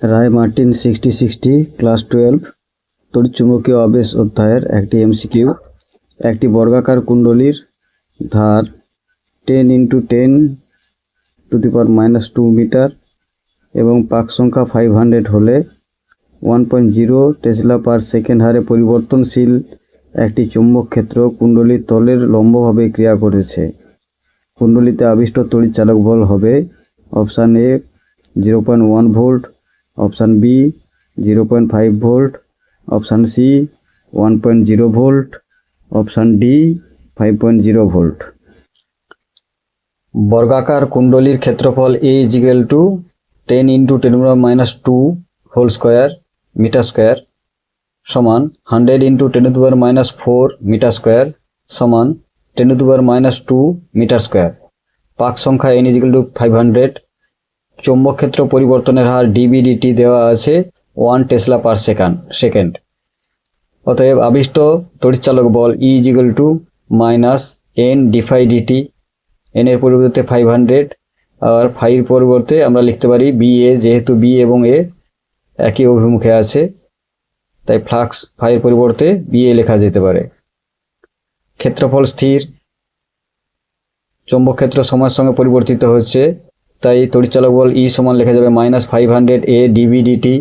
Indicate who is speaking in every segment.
Speaker 1: Ray Martin sixty sixty, class twelve, তড়িৎচুম্বকীয় আবেশ অধ্যায়ের একটি এমসিকিউ। একটি বর্গাকার কুণ্ডলীর ধার ten into ten to the power minus two metre এবং পাক সংখ্যা ফাইভ হান্ড্রেড হলে one point zero tesla per second হারে পরিবর্তনশীল একটি চুম্বক ক্ষেত্র কুণ্ডলীর তলের লম্বভাবে ক্রিয়া করেছে। কুণ্ডলীতে আবিষ্ট তড়িৎ চালক বল হবে option A zero point one volt option B, zero point five volt. Option C, one point zero volt. Option D, five point zero volt. বর্গাকার কুণ্ডলীর ক্ষেত্রফল A equal to ten into ten minus two whole square metre square সমান hundred into ten to minus four metre square সমান ten to minus two metre square পাক সংখ্যা N equal to five hundred চৌম্বক ক্ষেত্র পরিবর্তনের হার dBdt দেওয়া আছে one tesla per second second অতএব আবিষ্ট তড়িৎচালক বল E equal to minus N d phi DT N এর পরিবর্তে ফাইভ হান্ড্রেড আর ফাইভ পরিবর্তে আমরা লিখতে পারি বি এ যেহেতু বি এবং এ একই অভিমুখে আছে, তাই ফ্লাক্স ফাইয়ের পরিবর্তে বি এ লেখা যেতে পারে। ক্ষেত্রফল স্থির। চৌম্বক ক্ষেত্র সময়ের সঙ্গে পরিবর্তিত হচ্ছে তাই তড়িৎচালক বল ই সমান লেখা যাবে minus five hundred A DVDT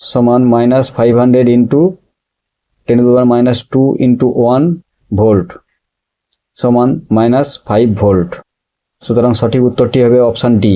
Speaker 1: সমান minus five hundred into ten to minus two into one volt সমান মাইনাস ফাইভ ভোল্ট সুতরাং সঠিক উত্তরটি হবে অপশান ডি